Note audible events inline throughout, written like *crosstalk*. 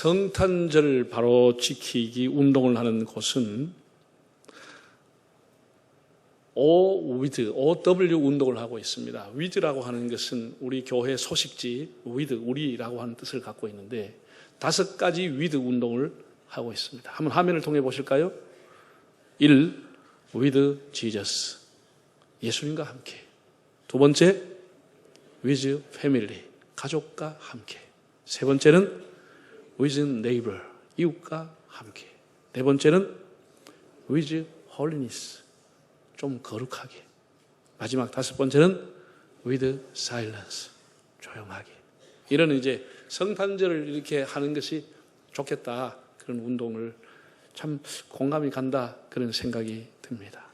성탄절 바로 지키기 운동을 하는 곳은 O with OW 운동을 하고 있습니다. with라고 하는 것은 우리 교회 소식지 with 우리라고 하는 뜻을 갖고 있는데 다섯 가지 with 운동을 하고 있습니다. 한번 화면을 통해 보실까요? 1. with Jesus 예수님과 함께. 두 번째 with family 가족과 함께. 세 번째는 with neighbor 이웃과 함께. 네 번째는 with holiness 좀 거룩하게. 마지막 다섯 번째는 with silence 조용하게. 이런 이제 성탄절을 이렇게 하는 것이 좋겠다 그런 운동을 참 공감이 간다 그런 생각이 듭니다.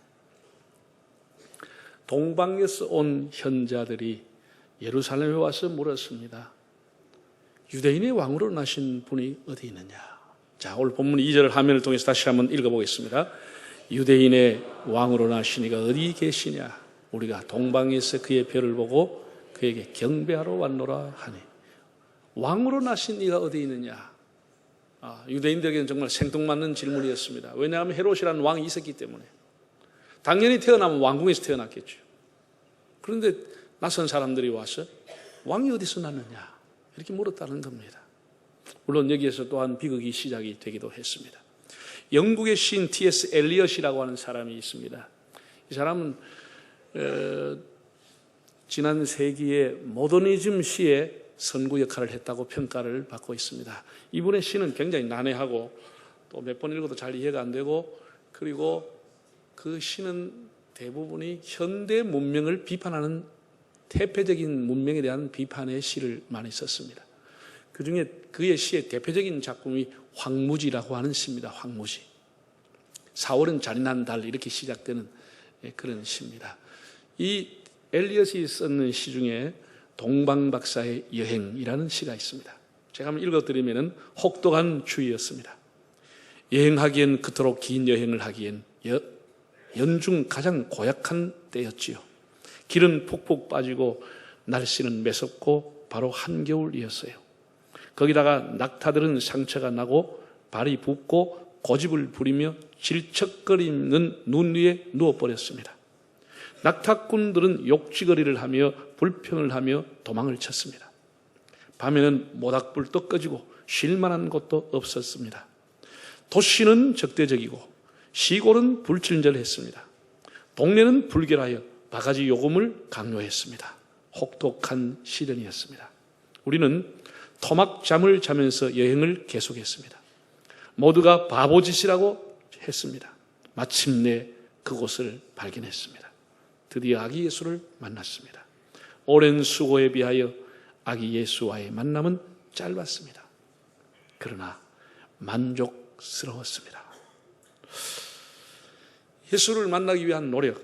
동방에서 온 현자들이 예루살렘에 와서 물었습니다. 유대인의 왕으로 나신 분이 어디 있느냐? 자, 오늘 본문 2절 화면을 통해서 다시 한번 읽어보겠습니다. 유대인의 왕으로 나시니가 어디 계시냐? 우리가 동방에서 그의 별을 보고 그에게 경배하러 왔노라 하니 왕으로 나신 이가 어디 있느냐? 아, 유대인들에게는 정말 생뚱맞는 질문이었습니다. 왜냐하면 헤롯이라는 왕이 있었기 때문에 당연히 태어나면 왕궁에서 태어났겠죠. 그런데 낯선 사람들이 와서 왕이 어디서 났느냐 이렇게 물었다는 겁니다. 물론 여기에서 또한 비극이 시작이 되기도 했습니다. 영국의 시인 T.S. 엘리엇이라고 하는 사람이 있습니다. 이 사람은 어, 지난 세기의 모더니즘 시의 선구 역할을 했다고 평가를 받고 있습니다. 이분의 시는 굉장히 난해하고 또 몇 번 읽어도 잘 이해가 안 되고 그리고 그 시는 대부분이 현대 문명을 비판하는 태폐적인 문명에 대한 비판의 시를 많이 썼습니다. 그 중에 그의 시의 대표적인 작품이 황무지라고 하는 시입니다. 황무지. 4월은 잔인한 달 이렇게 시작되는 예, 그런 시입니다. 이 엘리엇이 썼는 시 중에 동방박사의 여행이라는 시가 있습니다. 제가 한번 읽어드리면 혹독한 주의였습니다. 여행하기엔 그토록 긴 여행을 하기엔 여, 연중 가장 고약한 때였지요. 길은 푹푹 빠지고 날씨는 매섭고 바로 한겨울이었어요. 거기다가 낙타들은 상처가 나고 발이 붓고 고집을 부리며 질척거리는 눈 위에 누워버렸습니다. 낙타꾼들은 욕지거리를 하며 불평을 하며 도망을 쳤습니다. 밤에는 모닥불도 꺼지고 쉴만한 곳도 없었습니다. 도시는 적대적이고 시골은 불친절했습니다. 동네는 불결하여 바가지 요금을 강요했습니다. 혹독한 시련이었습니다. 우리는 토막잠을 자면서 여행을 계속했습니다. 모두가 바보짓이라고 했습니다. 마침내 그곳을 발견했습니다. 드디어 아기 예수를 만났습니다. 오랜 수고에 비하여 아기 예수와의 만남은 짧았습니다. 그러나 만족스러웠습니다. 예수를 만나기 위한 노력,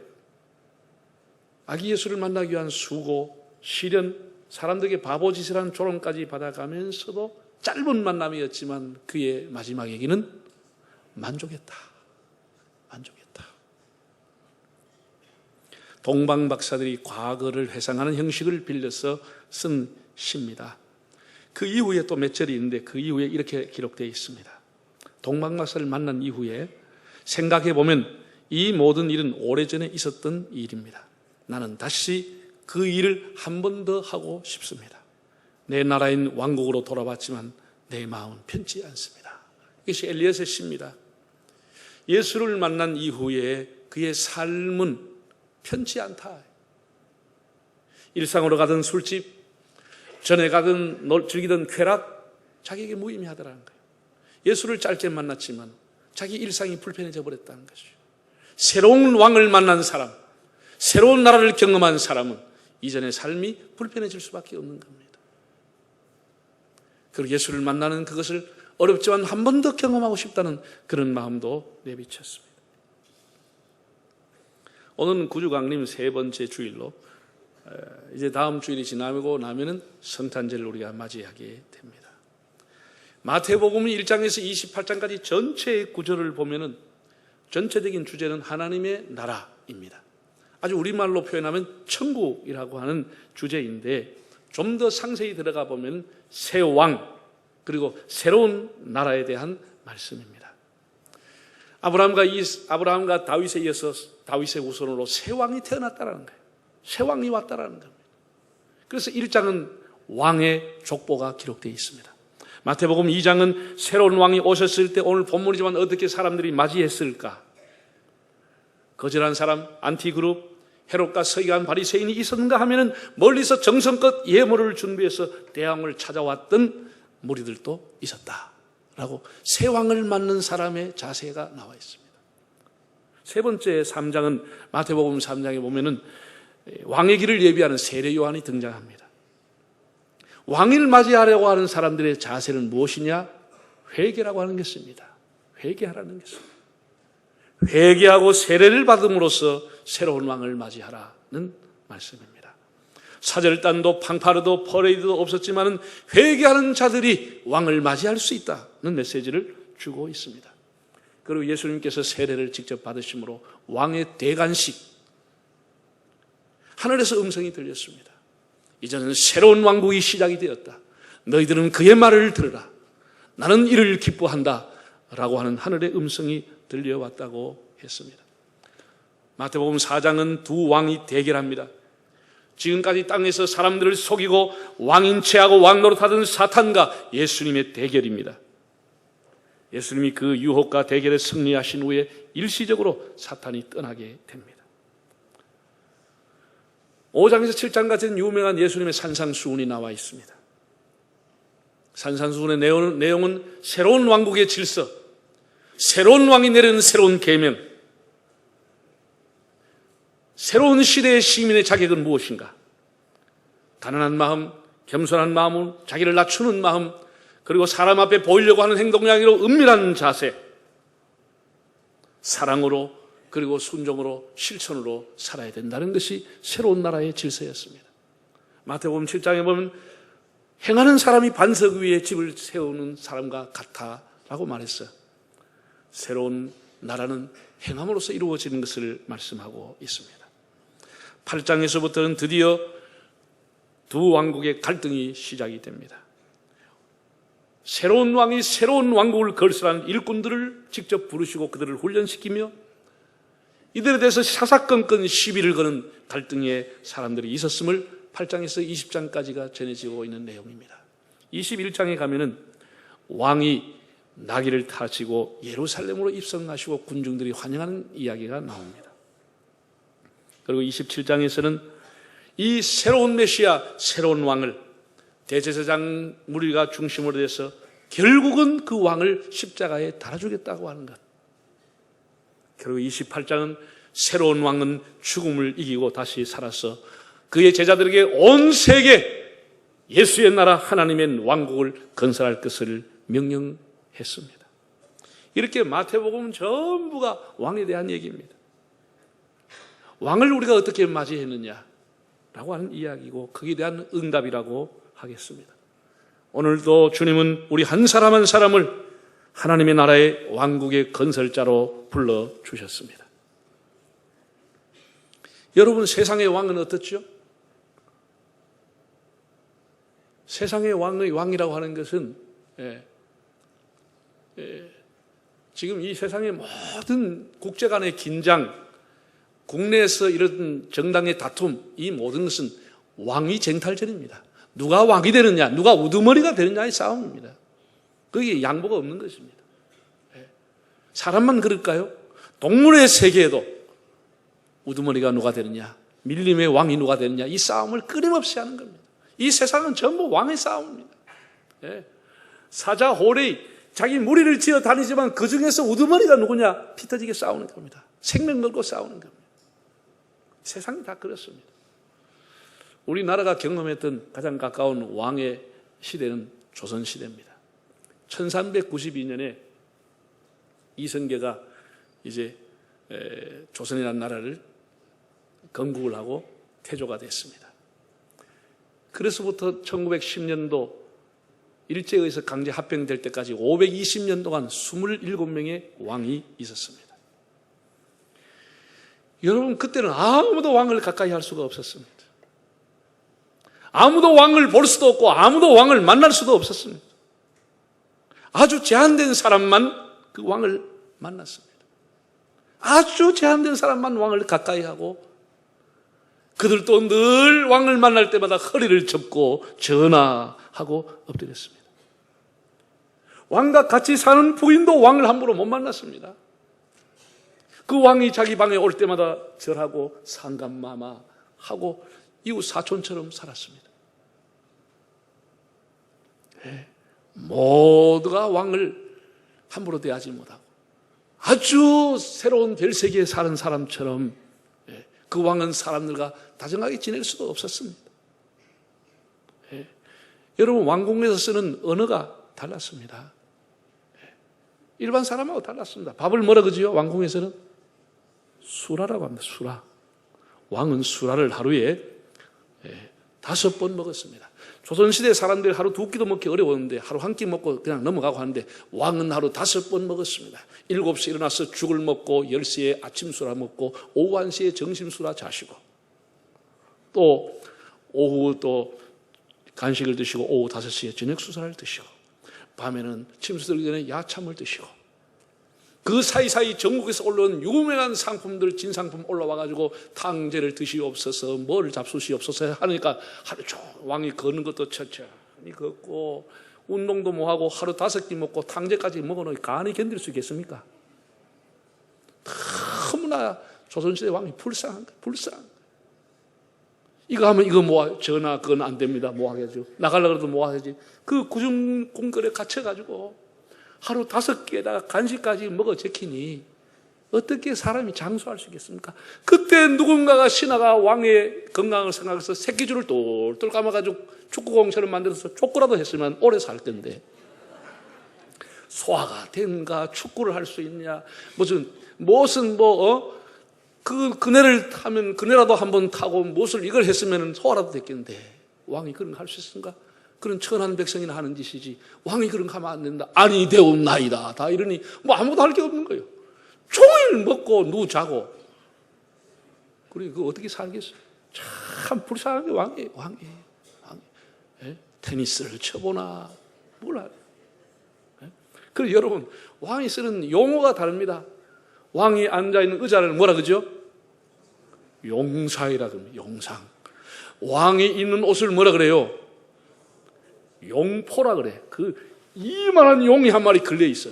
아기 예수를 만나기 위한 수고, 시련, 사람들에게 바보짓이라는 조롱까지 받아가면서도 짧은 만남이었지만 그의 마지막 얘기는 만족했다. 만족했다. 동방 박사들이 과거를 회상하는 형식을 빌려서 쓴 시입니다. 그 이후에 또 몇 절이 있는데 그 이후에 이렇게 기록되어 있습니다. 동방 박사를 만난 이후에 생각해 보면 이 모든 일은 오래전에 있었던 일입니다. 나는 다시 그 일을 한 번 더 하고 싶습니다. 내 나라인 왕국으로 돌아왔지만 내 마음은 편치 않습니다. 이것이 엘리엇의 시입니다. 예수를 만난 이후에 그의 삶은 편치 않다. 일상으로 가던 술집, 전에 가던 즐기던 쾌락, 자기에게 무의미하더라는 거예요. 예수를 짧게 만났지만 자기 일상이 불편해져 버렸다는 것이죠. 새로운 왕을 만난 사람, 새로운 나라를 경험한 사람은 이전의 삶이 불편해질 수밖에 없는 겁니다. 그리고 예수를 만나는 그것을 어렵지만 한 번 더 경험하고 싶다는 그런 마음도 내비쳤습니다. 오늘은 구주강림 세 번째 주일로 이제 다음 주일이 지나고 나면은 성탄절을 우리가 맞이하게 됩니다. 마태복음 1장에서 28장까지 전체의 구절을 보면은 전체적인 주제는 하나님의 나라입니다. 아주 우리말로 표현하면 천국이라고 하는 주제인데 좀 더 상세히 들어가 보면 새 왕, 그리고 새로운 나라에 대한 말씀입니다. 아브라함과 이 아브라함과 다윗에 이어서 다윗의 후손으로 새 왕이 태어났다라는 거예요. 새 왕이 왔다라는 겁니다. 그래서 1장은 왕의 족보가 기록되어 있습니다. 마태복음 2장은 새로운 왕이 오셨을 때 오늘 본문이지만 어떻게 사람들이 맞이했을까? 거절한 사람, 안티그룹, 헤롯과 서기관 바리새인이 있었는가 하면은 멀리서 정성껏 예물을 준비해서 대왕을 찾아왔던 무리들도 있었다라고 새 왕을 맞는 사람의 자세가 나와 있습니다. 세 번째 3장은 마태복음 3장에 보면은 왕의 길을 예비하는 세례 요한이 등장합니다. 왕을 맞이하려고 하는 사람들의 자세는 무엇이냐? 회개라고 하는 것입니다. 회개하라는 것입니다. 회개하고 세례를 받음으로써 새로운 왕을 맞이하라는 말씀입니다. 사절단도 팡파르도 퍼레이드도 없었지만 회개하는 자들이 왕을 맞이할 수 있다는 메시지를 주고 있습니다. 그리고 예수님께서 세례를 직접 받으심으로 왕의 대관식 하늘에서 음성이 들렸습니다. 이제는 새로운 왕국이 시작이 되었다. 너희들은 그의 말을 들으라. 나는 이를 기뻐한다. 라고 하는 하늘의 음성이 들려왔다고 했습니다. 마태복음 4장은 두 왕이 대결합니다. 지금까지 땅에서 사람들을 속이고 왕인 체하고 왕노릇하던 사탄과 예수님의 대결입니다. 예수님이 그 유혹과 대결에 승리하신 후에 일시적으로 사탄이 떠나게 됩니다. 5장에서 7장 같은 유명한 예수님의 산상수훈이 나와 있습니다. 산상수훈의 내용은, 새로운 왕국의 질서, 새로운 왕이 내리는 새로운 계명, 새로운 시대의 시민의 자격은 무엇인가? 가난한 마음, 겸손한 마음은 자기를 낮추는 마음, 그리고 사람 앞에 보이려고 하는 행동량으로 은밀한 자세, 사랑으로 그리고 순종으로 실천으로 살아야 된다는 것이 새로운 나라의 질서였습니다. 마태복음 7장에 보면 행하는 사람이 반석 위에 집을 세우는 사람과 같다라고 말했어요. 새로운 나라는 행함으로써 이루어지는 것을 말씀하고 있습니다. 8장에서부터는 드디어 두 왕국의 갈등이 시작이 됩니다. 새로운 왕이 새로운 왕국을 건설하는 일꾼들을 직접 부르시고 그들을 훈련시키며 이들에 대해서 사사건건 시비를 거는 갈등의 사람들이 있었음을 8장에서 20장까지가 전해지고 있는 내용입니다. 21장에 가면은 왕이 나귀를 타시고 예루살렘으로 입성하시고 군중들이 환영하는 이야기가 나옵니다. 그리고 27장에서는 이 새로운 메시아, 새로운 왕을 대제사장 무리가 중심으로 해서 결국은 그 왕을 십자가에 달아주겠다고 하는 것. 그리고 28장은 새로운 왕은 죽음을 이기고 다시 살아서 그의 제자들에게 온 세계 예수의 나라 하나님의 왕국을 건설할 것을 명령했습니다. 이렇게 마태복음은 전부가 왕에 대한 얘기입니다. 왕을 우리가 어떻게 맞이했느냐? 라고 하는 이야기고 거기에 대한 응답이라고 하겠습니다. 오늘도 주님은 우리 한 사람 한 사람을 하나님의 나라의 왕국의 건설자로 불러 주셨습니다. 여러분 세상의 왕은 어떻죠? 세상의 왕의 왕이라고 하는 것은 예, 예, 지금 이 세상의 모든 국제 간의 긴장, 국내에서 이런 정당의 다툼, 이 모든 것은 왕위 쟁탈전입니다. 누가 왕이 되느냐, 누가 우두머리가 되느냐의 싸움입니다. 그게 양보가 없는 것입니다. 예. 사람만 그럴까요? 동물의 세계에도 우두머리가 누가 되느냐, 밀림의 왕이 누가 되느냐, 이 싸움을 끊임없이 하는 겁니다. 이 세상은 전부 왕의 싸움입니다. 예. 사자, 호레이, 자기 무리를 지어 다니지만 그 중에서 우두머리가 누구냐, 피 터지게 싸우는 겁니다. 생명 걸고 싸우는 겁니다. 세상이 다 그렇습니다. 우리나라가 경험했던 가장 가까운 왕의 시대는 조선시대입니다. 1392년에 이성계가 이제 조선이라는 나라를 건국을 하고 태조가 됐습니다. 그래서부터 1910년도 일제에 의해서 강제 합병될 때까지 520년 동안 27명의 왕이 있었습니다. 여러분, 그때는 아무도 왕을 가까이 할 수가 없었습니다. 아무도 왕을 볼 수도 없고 아무도 왕을 만날 수도 없었습니다. 아주 제한된 사람만 그 왕을 만났습니다. 아주 제한된 사람만 왕을 가까이 하고 그들도 늘 왕을 만날 때마다 허리를 접고 전화하고 엎드렸습니다. 왕과 같이 사는 부인도 왕을 함부로 못 만났습니다. 그 왕이 자기 방에 올 때마다 절하고 상감마마 하고 이웃 사촌처럼 살았습니다. 예, 모두가 왕을 함부로 대하지 못하고 아주 새로운 별세계에 사는 사람처럼 예, 그 왕은 사람들과 다정하게 지낼 수도 없었습니다. 예, 여러분 왕궁에서 쓰는 언어가 달랐습니다. 예, 일반 사람하고 달랐습니다. 밥을 뭐라 그러지요? 왕궁에서는 수라라고 합니다. 수라. 왕은 수라를 하루에 예, 다섯 번 먹었습니다. 조선시대 사람들 하루 두 끼도 먹기 어려웠는데 하루 한 끼 먹고 그냥 넘어가고 하는데 왕은 하루 다섯 번 먹었습니다. 일곱 시에 일어나서 죽을 먹고 열 시에 아침 수라 먹고 오후 한 시에 점심 수라 자시고 또 오후 또 간식을 드시고 오후 다섯 시에 저녁 수사를 드시고 밤에는 침수 들기 전에 야참을 드시고 그 사이사이 전국에서 올라온 유명한 상품들 진상품 올라와가지고 탕제를 드시옵소서 뭘 잡수시옵소서 하니까 하루 종일 왕이 걷는 것도 천천히 걷고 운동도 뭐하고 하루 다섯 끼 먹고 탕제까지 먹어놓으니 간이 견딜 수 있겠습니까? 너무나 조선시대 왕이 불쌍한 거예요 불쌍한 거예요 이거 하면 이거 모아 전화 그건 안 됩니다 뭐 하겠죠. 나가려고 해도 뭐 하지. 그 구중 궁궐에 갇혀가지고 하루 다섯 개에다가 간식까지 먹어 제키니 어떻게 사람이 장수할 수 있겠습니까? 그때 누군가가 신하가 왕의 건강을 생각해서 새끼줄을 똘똘 감아가지고 축구공처럼 만들어서 족구라도 했으면 오래 살 텐데 소화가 된가 축구를 할 수 있냐 무슨 무엇은 뭐 어? 그 그네를 타면 그네라도 한번 타고 무엇을 이걸 했으면 소화라도 됐겠는데 왕이 그런 거 할 수 있습니까? 그런 천한 백성이나 하는 짓이지 왕이 그런 거 하면 안 된다. 아니 되옵나이다. 다 이러니 뭐 아무도 할 게 없는 거예요. 종일 먹고 누 자고 그리고 그 어떻게 살겠어요? 참 불쌍한 게 왕이 왕이 왕이 예? 테니스를 쳐보나 몰라. 예? 그리고 여러분 왕이 쓰는 용어가 다릅니다. 왕이 앉아 있는 의자를 뭐라 그러죠? 용사이라 그럽니다. 용상. 왕이 입는 옷을 뭐라 그래요? 용포라 그래. 그 이만한 용이 한 마리 걸려 있어.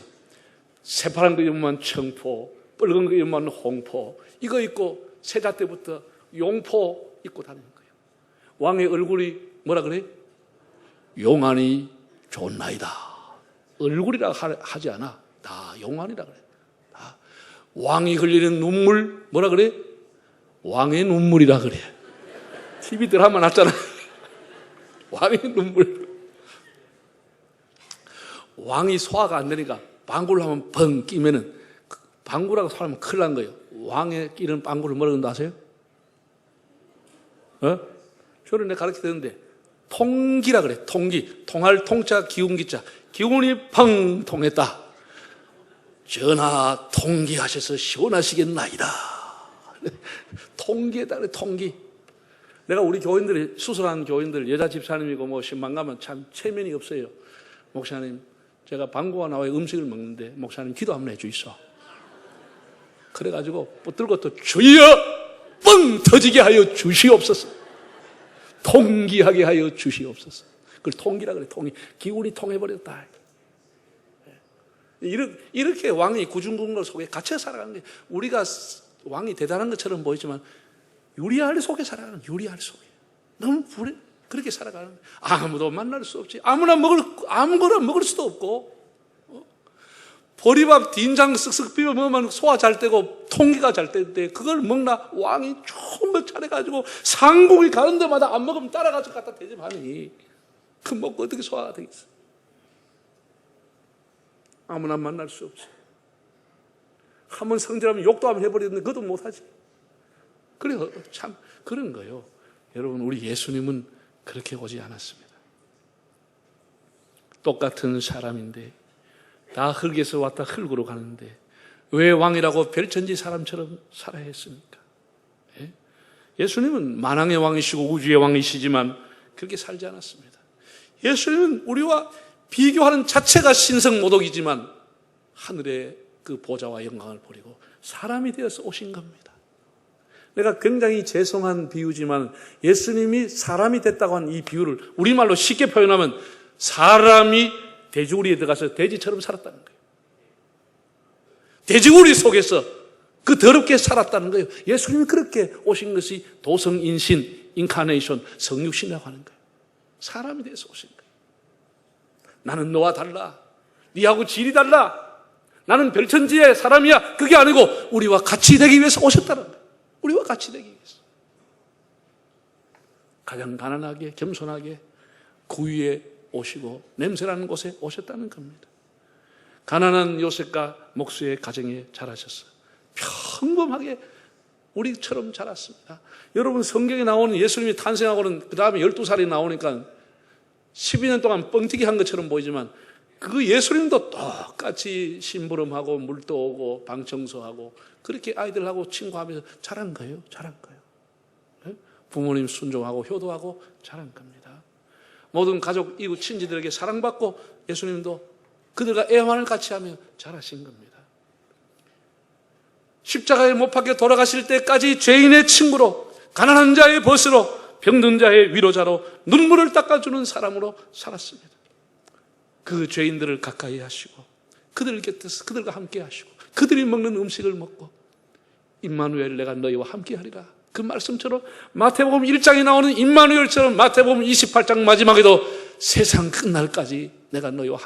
새파란 거 입으면 청포, 빨간 거 입으면 홍포. 이거 입고 세자 때부터 용포 입고 다니는 거예요. 왕의 얼굴이 뭐라 그래? 용안이 좋나이다. 얼굴이라 하지 않아. 다 용안이라 그래. 다 왕이 흘리는 눈물 뭐라 그래? 왕의 눈물이라 그래. *laughs* TV 드라마 났잖아. *laughs* 왕의 눈물. 왕이 소화가 안 되니까 방구를 하면 벙 끼면은 그 방구라고 소리하면 큰일 난 거예요. 왕의 끼는 방구를 뭐라고 한다 아세요? 어? 저는 내가 가르쳐 드렸는데 통기라 그래. 통기. 통할 통자 기운기자. 기운이 펑 통했다. 전하 통기하셔서 시원하시겠나이다. *laughs* 통기에다 그래 통기. 내가 우리 교인들이 수술한 교인들 여자 집사님이고 뭐 신방 가면 참 체면이 없어요. 목사님 제가 방구가 나와야 음식을 먹는데 목사님 기도 한번 해주이소. 그래가지고 붙들고 또 주여 뻥 터지게 하여 주시옵소서. 통기하게 하여 주시옵소서. 그걸 통기라 그래 통기. 기운이 통해버렸다. 이렇게 왕이 구중궁궐 속에 갇혀 살아가는 게 우리가 왕이 대단한 것처럼 보이지만 유리알 속에 살아가는 유리알 속에 너무 불에 그렇게 살아가는 거예요. 아무도 만날 수 없지. 아무나 먹을, 아무거나 먹을 수도 없고. 어? 보리밥 딘장 쓱쓱 비벼 먹으면 소화 잘 되고 통기가 잘 되는데 그걸 먹나 왕이 좋은 거 차려가지고 상국이 가는 데마다 안 먹으면 따라가서 갖다 대접하니 그 먹고 어떻게 소화가 되겠어? 아무나 만날 수 없지. 한 번 성질하면 욕도 한번 해버리는데 그것도 못하지. 그래, 참, 그런 거요. 여러분, 우리 예수님은 그렇게 오지 않았습니다. 똑같은 사람인데 다 흙에서 왔다 흙으로 가는데 왜 왕이라고 별천지 사람처럼 살아야 했습니까? 예? 예수님은 만왕의 왕이시고 우주의 왕이시지만 그렇게 살지 않았습니다. 예수님은 우리와 비교하는 자체가 신성 모독이지만 하늘의 그 보좌와 영광을 버리고 사람이 되어서 오신 겁니다. 내가 굉장히 죄송한 비유지만 예수님이 사람이 됐다고 한 이 비유를 우리말로 쉽게 표현하면 사람이 돼지우리에 들어가서 돼지처럼 살았다는 거예요. 돼지우리 속에서 그 더럽게 살았다는 거예요. 예수님이 그렇게 오신 것이 도성인신, 인카네이션, 성육신이라고 하는 거예요. 사람이 돼서 오신 거예요. 나는 너와 달라. 네하고 질이 달라. 나는 별천지의 사람이야. 그게 아니고 우리와 같이 되기 위해서 오셨다는 거예요. 우리와 같이 되기 위해서. 가장 가난하게, 겸손하게 그 위에 오시고 냄새나는 곳에 오셨다는 겁니다. 가난한 요셉과 목수의 가정에 자라셨어요. 평범하게 우리처럼 자랐습니다. 여러분 성경에 나오는 예수님이 탄생하고는 그 다음에 12살이 나오니까 12년 동안 뻥튀기 한 것처럼 보이지만 그 예수님도 똑같이 심부름하고 물도 오고 방 청소하고 그렇게 아이들하고 친구하면서 자란 거예요. 자란 거예요. 네? 부모님 순종하고 효도하고 자란 겁니다. 모든 가족, 이웃, 친지들에게 사랑받고 예수님도 그들과 애환을 같이 하며 자라신 겁니다. 십자가에 못 박혀 돌아가실 때까지 죄인의 친구로, 가난한 자의 벗으로, 병든 자의 위로자로, 눈물을 닦아주는 사람으로 살았습니다. 그 죄인들을 가까이 하시고, 그들 곁에서 그들과 함께 하시고, 그들이 먹는 음식을 먹고, 임마누엘 내가 너희와 함께 하리라. 그 말씀처럼 마태복음 1장에 나오는 임마누엘처럼 마태복음 28장 마지막에도 세상 끝날까지 내가 너희와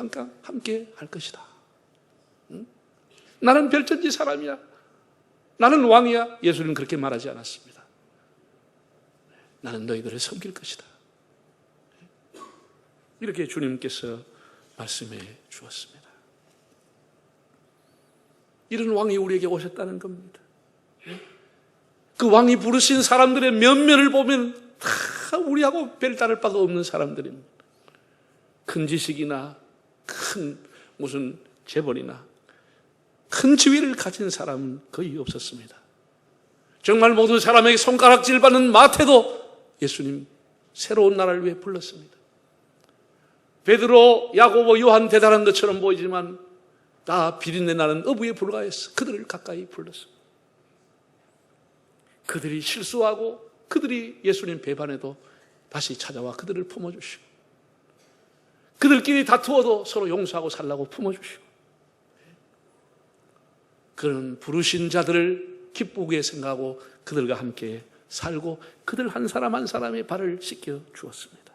함께 할 것이다. 응? 나는 별천지 사람이야. 나는 왕이야. 예수님은 그렇게 말하지 않았습니다. 나는 너희들을 섬길 것이다. 이렇게 주님께서 말씀해 주었습니다. 이런 왕이 우리에게 오셨다는 겁니다. 그 왕이 부르신 사람들의 면면을 보면 다 우리하고 별다를 바가 없는 사람들입니다. 큰 지식이나 큰 무슨 재벌이나 큰 지위를 가진 사람은 거의 없었습니다. 정말 모든 사람에게 손가락질 받는 마태도 예수님 새로운 나라를 위해 불렀습니다. 베드로, 야고보, 요한 대단한 것처럼 보이지만 다 비린내 나는 어부에 불과했어. 그들을 가까이 불렀습니다. 그들이 실수하고 그들이 예수님 배반해도 다시 찾아와 그들을 품어주시고 그들끼리 다투어도 서로 용서하고 살라고 품어주시고 그런 부르신 자들을 기쁘게 생각하고 그들과 함께 살고 그들 한 사람 한 사람의 발을 씻겨 주었습니다.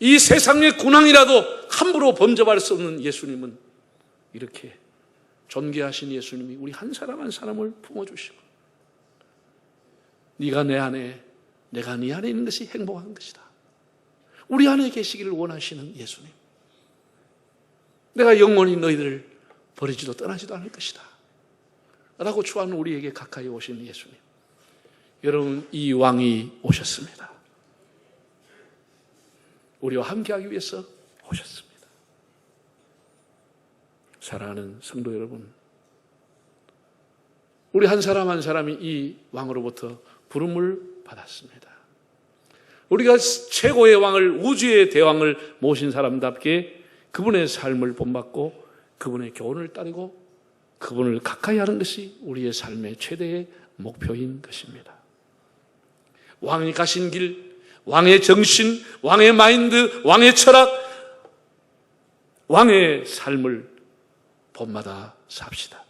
이 세상의 군왕이라도 함부로 범접할 수 없는 예수님은 이렇게 존귀하신 예수님이 우리 한 사람 한 사람을 품어주시고 네가 내 안에 내가 네 안에 있는 것이 행복한 것이다. 우리 안에 계시기를 원하시는 예수님. 내가 영원히 너희들을 버리지도 떠나지도 않을 것이다. 라고 추하는 우리에게 가까이 오신 예수님. 여러분, 이 왕이 오셨습니다. 우리와 함께하기 위해서 오셨습니다. 사랑하는 성도 여러분, 우리 한 사람 한 사람이 이 왕으로부터 부름을 받았습니다. 우리가 최고의 왕을, 우주의 대왕을 모신 사람답게 그분의 삶을 본받고 그분의 교훈을 따르고 그분을 가까이 하는 것이 우리의 삶의 최대의 목표인 것입니다. 왕이 가신 길, 왕의 정신, 왕의 마인드, 왕의 철학, 왕의 삶을 봄마다 삽시다.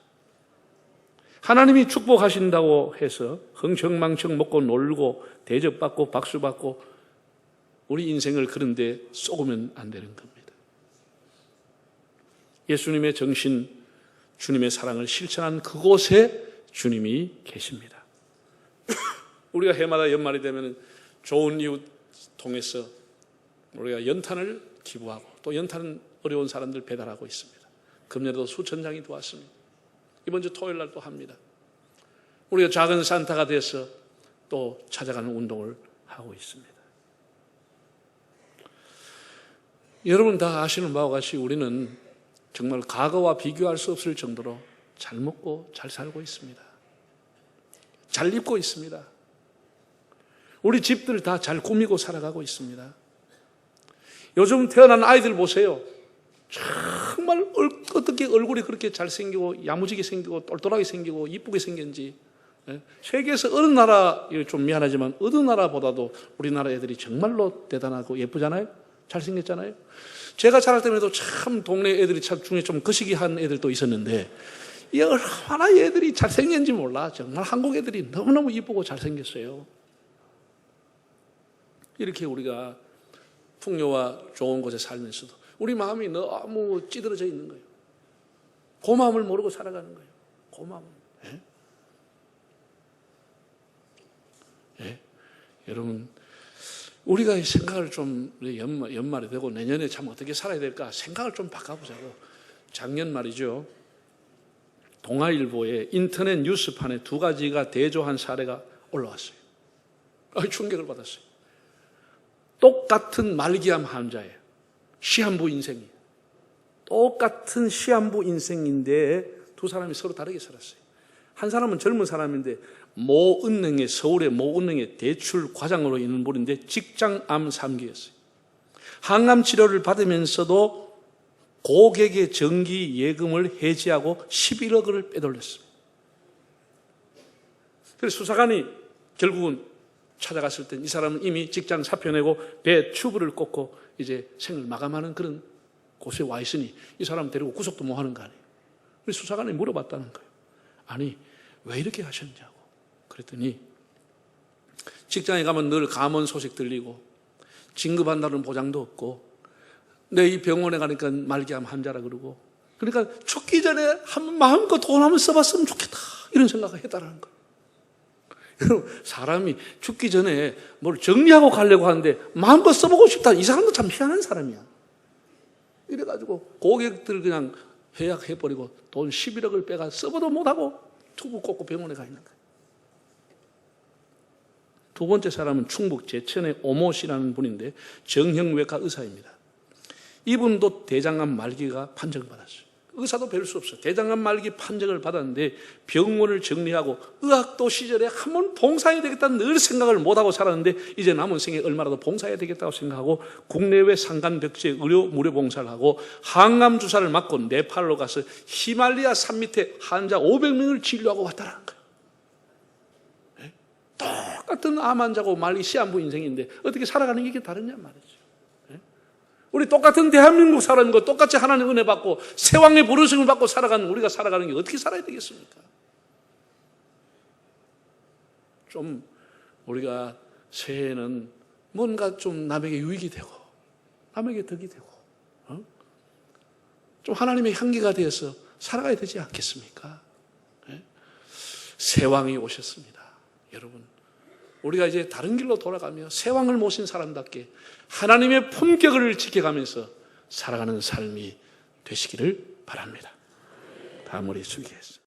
하나님이 축복하신다고 해서 흥청망청 먹고 놀고 대접받고 박수받고 우리 인생을 그런데 쏘으면 안 되는 겁니다. 예수님의 정신, 주님의 사랑을 실천한 그곳에 주님이 계십니다. *coughs* 우리가 해마다 연말이 되면 좋은 이웃 통해서 우리가 연탄을 기부하고 또 연탄은 어려운 사람들 배달하고 있습니다. 금년에도 수천 장이 도왔습니다. 이번 주 토요일 날 또 합니다. 우리가 작은 산타가 돼서 또 찾아가는 운동을 하고 있습니다. 여러분 다 아시는 바와 같이 우리는 정말 과거와 비교할 수 없을 정도로 잘 먹고 잘 살고 있습니다. 잘 입고 있습니다. 우리 집들 다 잘 꾸미고 살아가고 있습니다. 요즘 태어난 아이들 보세요. 정말 얼- 어떻게 얼굴이 그렇게 잘생기고 야무지게 생기고 똘똘하게 생기고 이쁘게 생겼는지 예? 세계에서 어느 나라 좀 미안하지만 어느 나라보다도 우리나라 애들이 정말로 대단하고 예쁘잖아요. 잘생겼잖아요. 제가 자랄 때에도 참 동네 애들이 참 중에 좀 거시기한 애들도 있었는데 이 얼마나 애들이 잘생겼는지 몰라. 정말 한국 애들이 너무너무 이쁘고 잘생겼어요. 이렇게 우리가 풍요와 좋은 곳에 살면서도 우리 마음이 너무 찌들어져 있는 거예요. 고마움을 모르고 살아가는 거예요. 고마움. 예? 예? 여러분, 우리가 이 생각을 좀 연말, 연말이 되고 내년에 참 어떻게 살아야 될까 생각을 좀 바꿔보자고. 작년 말이죠. 동아일보에 인터넷 뉴스판에 두 가지가 대조한 사례가 올라왔어요. 아, 충격을 받았어요. 똑같은 말기암 환자예요. 시한부 인생이. 똑같은 시한부 인생인데 두 사람이 서로 다르게 살았어요. 한 사람은 젊은 사람인데 모 은행에 서울의 모 은행에 대출 과장으로 있는 분인데 직장암 3기였어요. 항암 치료를 받으면서도 고객의 정기 예금을 해지하고 11억을 빼돌렸습니다. 그래서 수사관이 결국은 찾아갔을 때이 사람은 이미 직장 사표 내고 배 튜브를 꽂고 이제 생을 마감하는 그런 곳에 와 있으니 이 사람 데리고 구속도 못 하는 거 아니에요. 그래서 수사관이 물어봤다는 거예요. 아니, 왜 이렇게 하셨냐고. 그랬더니 직장에 가면 늘 감원 소식 들리고 진급한다는 보장도 없고 내 이 병원에 가니까 말기암 환자라 그러고 그러니까 죽기 전에 한번 마음껏 돈 한번 써봤으면 좋겠다 이런 생각을 했다는 거예요. 여러분 사람이 죽기 전에 뭘 정리하고 가려고 하는데 마음껏 써보고 싶다 이 사람도 참 희한한 사람이야. 이래가지고 고객들 그냥 해약해버리고 돈 11억을 빼가 써보도 못하고 투부 꽂고 병원에 가 있는 거예요. 두 번째 사람은 충북 제천의 오모 씨라는 분인데 정형외과 의사입니다. 이분도 대장암 말기가 판정을 받았어요. 의사도 별수 없어. 대장암 말기 판정을 받았는데 병원을 정리하고 의학도 시절에 한 번 봉사해야 되겠다는 늘 생각을 못하고 살았는데 이제 남은 생에 얼마라도 봉사해야 되겠다고 생각하고 국내외 상간벽지에 의료 무료 봉사를 하고 항암 주사를 맞고 네팔로 가서 히말리아 산 밑에 환자 500명을 진료하고 왔다는 거예요. 네? 똑같은 암 환자고 말기 시한부 인생인데 어떻게 살아가는 게 다르냐 말이죠. 우리 똑같은 대한민국 사는 거 똑같이 하나님 은혜 받고 세왕의 부르심을 받고 살아가는 우리가 살아가는 게 어떻게 살아야 되겠습니까? 좀 우리가 새해에는 뭔가 좀 남에게 유익이 되고 남에게 덕이 되고 어? 좀 하나님의 향기가 되어서 살아가야 되지 않겠습니까? 네? 새 왕이 오셨습니다. 여러분 우리가 이제 다른 길로 돌아가며 새 왕을 모신 사람답게 하나님의 품격을 지켜가면서 살아가는 삶이 되시기를 바랍니다. 다 머리 숙이겠습니다.